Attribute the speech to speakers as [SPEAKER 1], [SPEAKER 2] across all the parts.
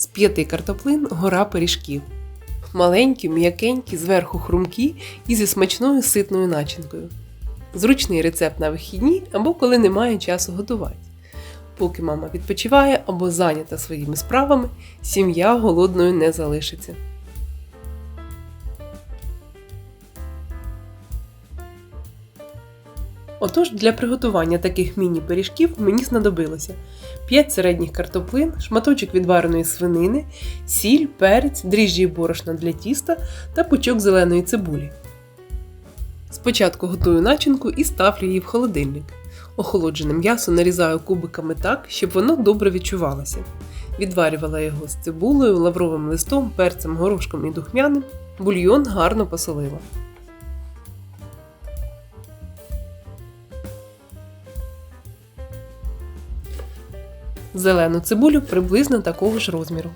[SPEAKER 1] З п'яти картоплин гора пиріжків. Маленькі, м'якенькі, зверху хрумкі і зі смачною ситною начинкою. Зручний рецепт на вихідні або коли немає часу готувати. Поки мама відпочиває або зайнята своїми справами, сім'я голодною не залишиться. Отож, для приготування таких міні-пиріжків мені знадобилося 5 середніх картоплин, шматочок відвареної свинини, сіль, перець, дріжджі і борошна для тіста та пучок зеленої цибулі. Спочатку готую начинку і ставлю її в холодильник. Охолоджене м'ясо нарізаю кубиками так, щоб воно добре відчувалося. Відварювала його з цибулею, лавровим листом, перцем, горошком і духмяним. Бульйон гарно посолила. Зелену цибулю приблизно такого ж розміру.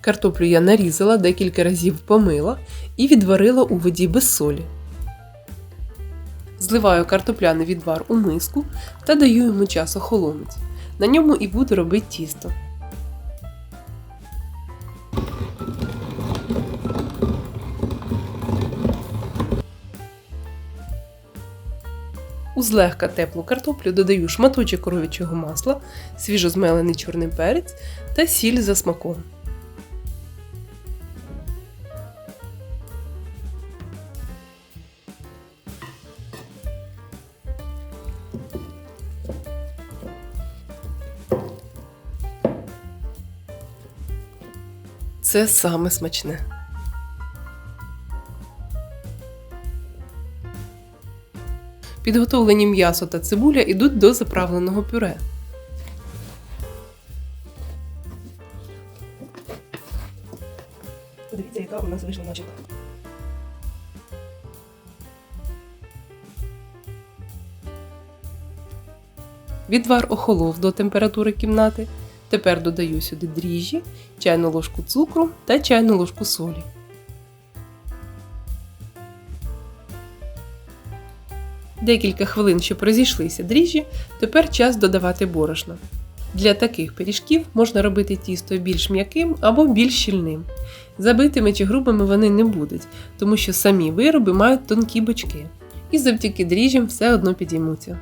[SPEAKER 1] Картоплю я нарізала, декілька разів помила і відварила у воді без солі. Зливаю картопляний відвар у миску та даю йому час охолонути. На ньому і буду робити тісто. У злегка теплу картоплю додаю шматочок коров'ячого масла, свіжозмелений чорний перець та сіль за смаком. Це саме смачне. Підготовлені м'ясо та цибуля йдуть до заправленого пюре.
[SPEAKER 2] Подивіться, яка у нас вийшла начинка.
[SPEAKER 1] Відвар охолов до температури кімнати. Тепер додаю сюди дріжджі, чайну ложку цукру та чайну ложку солі. Декілька хвилин, щоб розійшлися дріжджі, тепер час додавати борошно. Для таких пиріжків можна робити тісто більш м'яким або більш щільним. Забитими чи грубими вони не будуть, тому що самі вироби мають тонкі бочки. І завдяки дріжджам все одно підіймуться.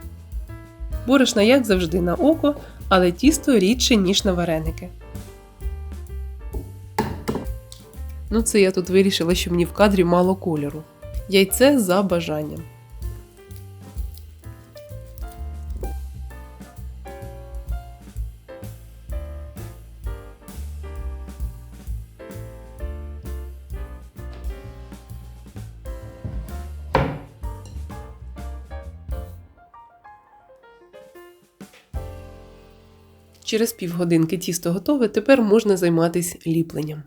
[SPEAKER 1] Борошна, як завжди, на око, але тісто рідше, ніж на вареники. Ну, це я тут вирішила, що мені в кадрі мало кольору. Яйце за бажанням. Через півгодинки тісто готове, тепер можна займатися ліпленням.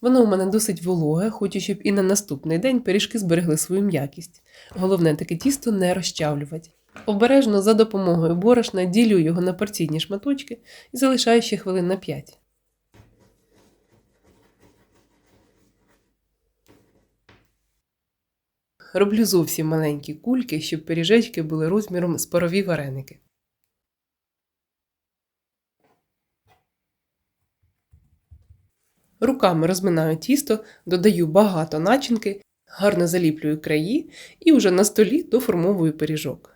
[SPEAKER 1] Воно у мене досить вологе, хочу, щоб і на наступний день пиріжки зберегли свою м'якість. Головне таке тісто не розчавлювати. Обережно за допомогою борошна ділю його на порційні шматочки і залишаю ще хвилин на 5. Роблю зовсім маленькі кульки, щоб пиріжечки були розміром з парові вареники. Руками розминаю тісто, додаю багато начинки, гарно заліплюю краї і уже на столі доформовую пиріжок.